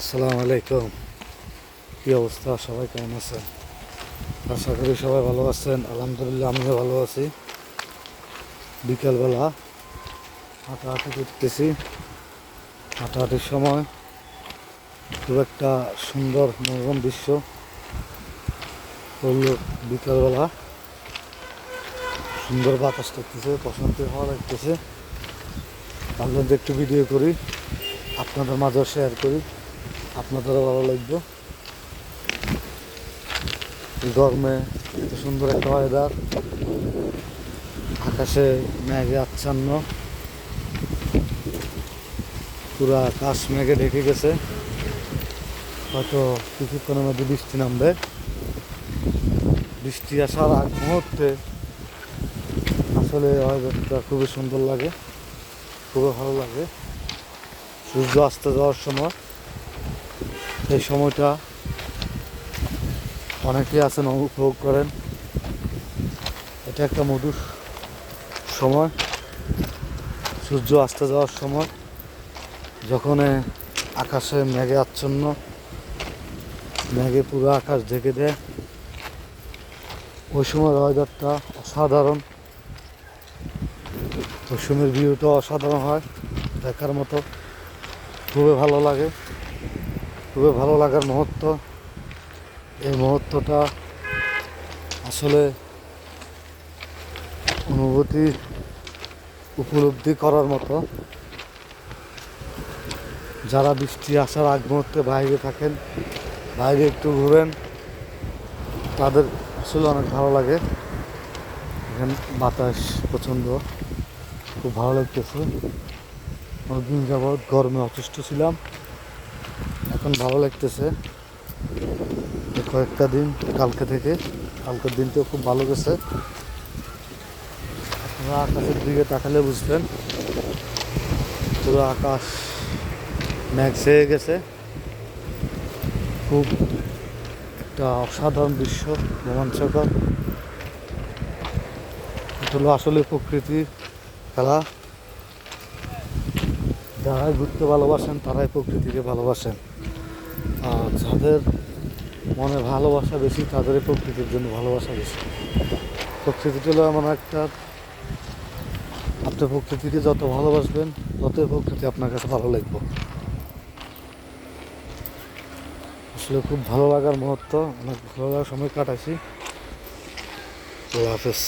আসসালামু আলাইকুম। কী অবস্থা? সবাই কেমন আছেন? আশা করি সবাই ভালো আছেন। আলহামদুলিল্লাহ, আমিও ভালো আছি। বিকালবেলা হাঁটাহাঁটি করতেছি। হাঁটাহাঁটির সময় খুব একটা সুন্দর মনোরম দৃশ্য করল বিকালবেলা। সুন্দর বাতাস করতেছে, প্রশান্তি হওয়া লাগতেছে। যে একটু ভিডিও করি, আপনাদের মাঝেও শেয়ার করি। আপনাদেরও ভালো লাগবে। গরমে এত সুন্দর একটা ওয়েদার আকাশে মেঘে আচ্ছন্ন। পুরো আকাশ মেঘে ঢেকে গেছে। হয়তো কিছুক্ষণের মধ্যে বৃষ্টি নামবে। বৃষ্টি আসার আগ মুহূর্তে আসলে ওয়েদারটা খুবই সুন্দর লাগে। খুবই ভালো লাগে। সূর্য আসতে যাওয়ার সময় এই সময়টা অনেকেই আছেন উপভোগ করেন। এটা একটা মধুর সময়। সূর্য আসতে যাওয়ার সময়, যখন আকাশে মেঘে আচ্ছন্ন, মেঘে পুরো আকাশ ঢেকে দেয়। ওই সময় ওয়েদারটা অসাধারণ। ওই সময়ের ভিউটা অসাধারণ হয়, দেখার মতো। খুবই ভালো লাগে। খুবই ভালো লাগার মুহূর্ত। এই মুহূর্তটা আসলে অনুভূতি উপলব্ধি করার মতো। যারা বৃষ্টি আসার আগ মুহূর্তে বাইরে থাকেন, বাইরে একটু ঘুরেন, তাদের আসলে অনেক ভালো লাগে। এখানে বাতাস প্রচণ্ড, খুব ভালো লাগতেছে। অনেকদিন যাবৎ গরমে অসুস্থ ছিলাম। এখন ভালো লাগতেছে। কয়েকটা দিন কালকে থেকে। কালকের দিনটাও খুব ভালো গেছে। আপনারা আকাশের দিকে তাকালে বুঝবেন। পুরো আকাশ মেঘ ছেয়ে গেছে। খুব একটা অসাধারণ দৃশ্য, রোমাঞ্চকর। হলো আসলে প্রকৃতির খেলা। যারাই ঘুরতে ভালোবাসেন, তারাই প্রকৃতিকে ভালোবাসেন। যাদের মনে ভালোবাসা বেশি, তাদেরই প্রকৃতির জন্য ভালোবাসা বেশি। প্রকৃতিটা হলো এমন একটা, আপনি প্রকৃতিকে যত ভালোবাসবেন, ততই প্রকৃতি আপনার কাছে ভালো লাগবে। আসলে খুব ভালো লাগার মুহূর্ত, অনেক ভালো লাগার সময় কাটাইছি। আল্লাহ হাফেজ।